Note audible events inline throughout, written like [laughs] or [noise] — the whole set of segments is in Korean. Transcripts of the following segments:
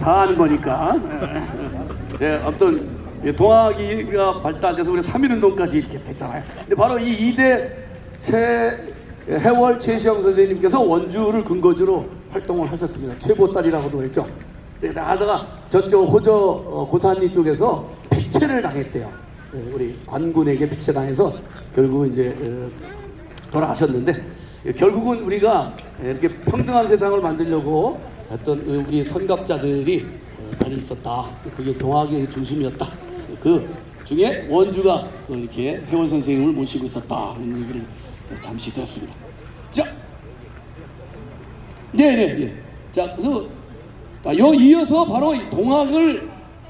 다 하는 거니까. 예, 아무튼 예, 동아기가 발달돼서 우리 3.1운동까지 이렇게 됐잖아요. 근데 바로 이 이대 최 해월 최시영 선생님께서 원주를 근거지로 활동을 하셨습니다. 최보딸이라고도 했죠. 네, 하다가 저쪽 호저 어, 고산리 쪽에서 폐체를 당했대요. 예, 우리 관군에게 폐체당해서 결국 이제 어, 돌아가셨는데 예, 결국은 우리가 이렇게 평등한 세상을 만들려고 어떤 우리 선각자들이 어, 많이 있었다. 그게 동학의 중심이었다. 그 중에 원주가 또 이렇게 해원 선생님을 모시고 있었다. 하는 얘기를 잠시 들었습니다. 자, 네네 예. 자 그래서 아, 요 이어서 바로 이 동학을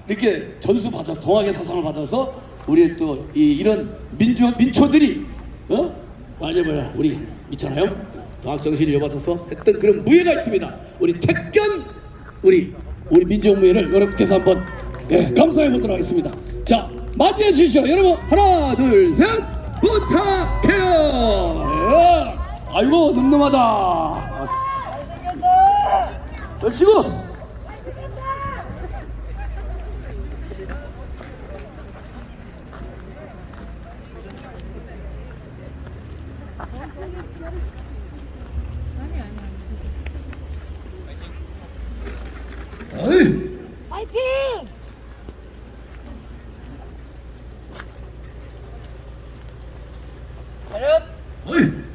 이렇게 전수 받아 동학의 사상을 받아서 우리 또이 이런 민주 민초들이 어 아니 뭐야 우리 있잖아요 동학 정신을 이어받아서 했던 그런 무예가 있습니다. 우리 택견 우리 우리 민족 무예를 여러분께서 한번 예, 감사해 보도록 하겠습니다. 자 맞이해 주시죠 여러분 하나 둘 셋 부탁해요. 예. 아이고 늠름하다. 열시고 おい。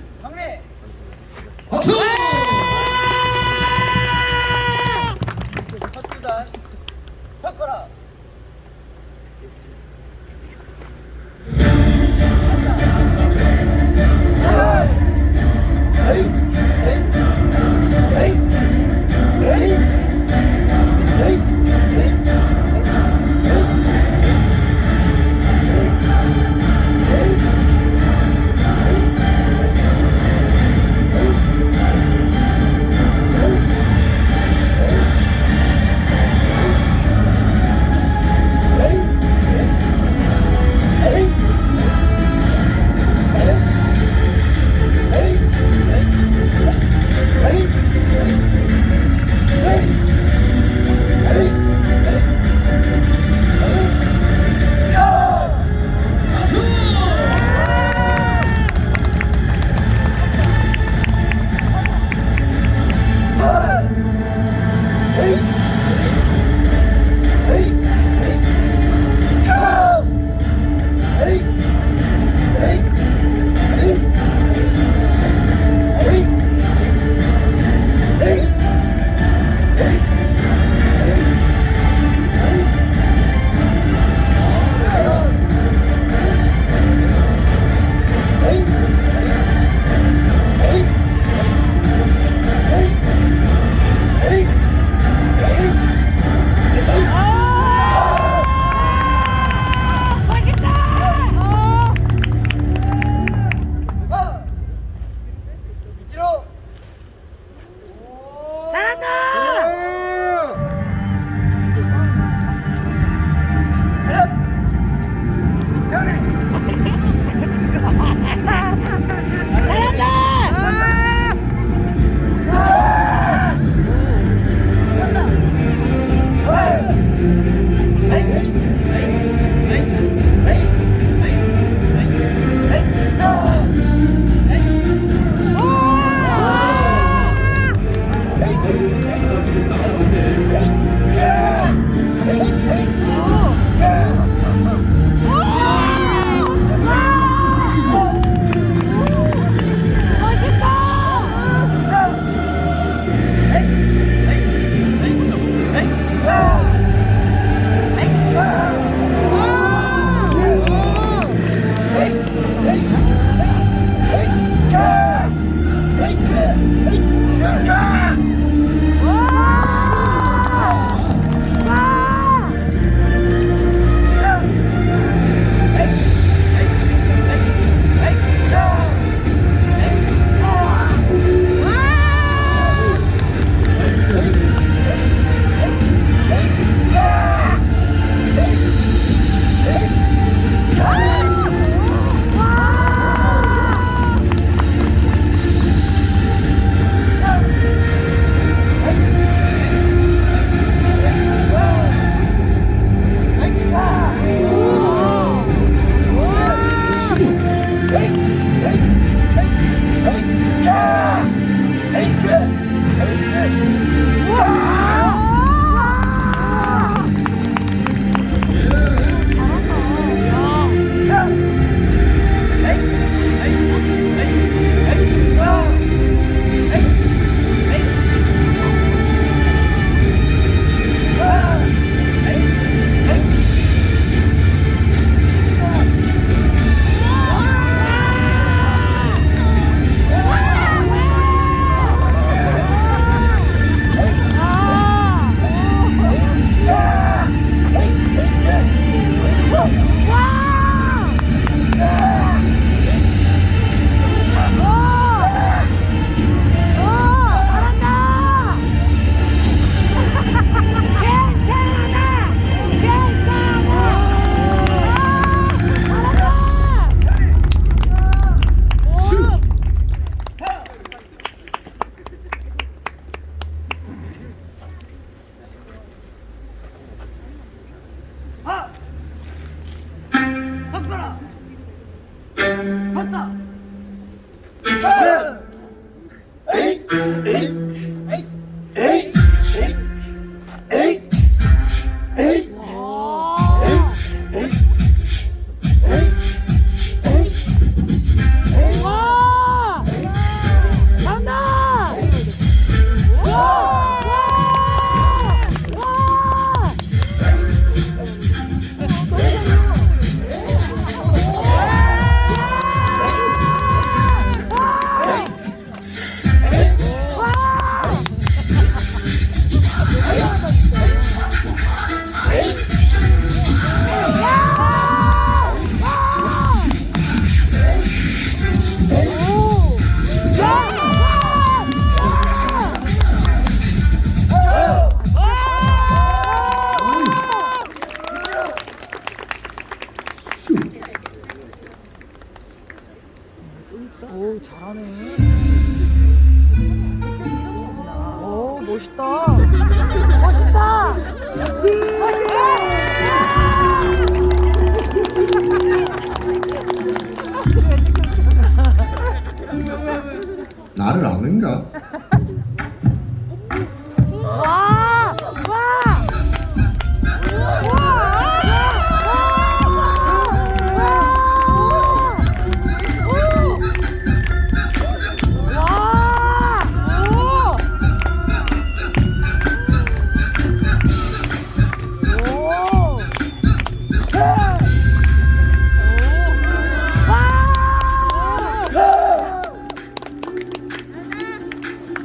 Hey.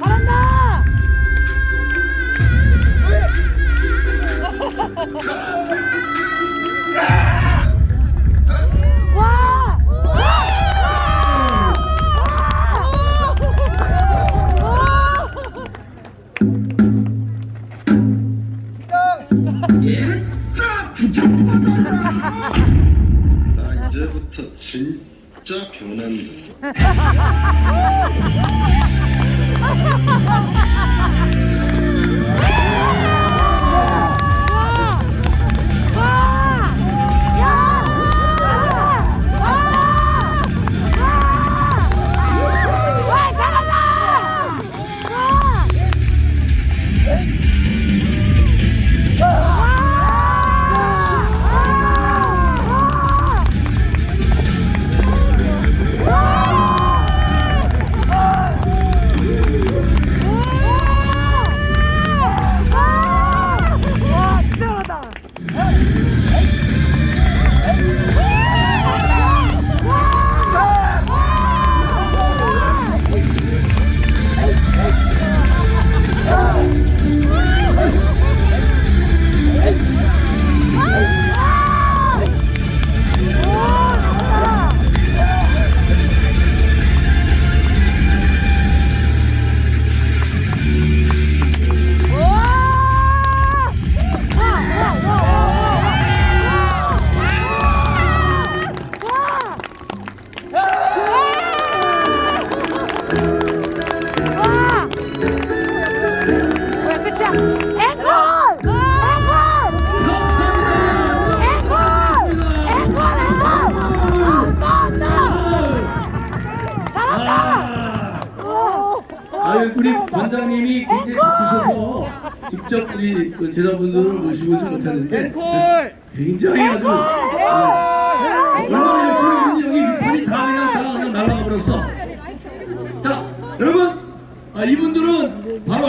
잘한다! 와! 나 이제부터 진짜 변한다. [laughs] Ha ha ha ha! 아유 우리 원장님이 굉장히 바쁘셔서 직접 우리 그 제자분들을 모시고 오지 못했는데 굉장히 아주 얼마나 열심히 했는지 여기 폰이 다 그냥 다 그냥 날아가 버렸어. 자 여러분 아, 이분들은 바로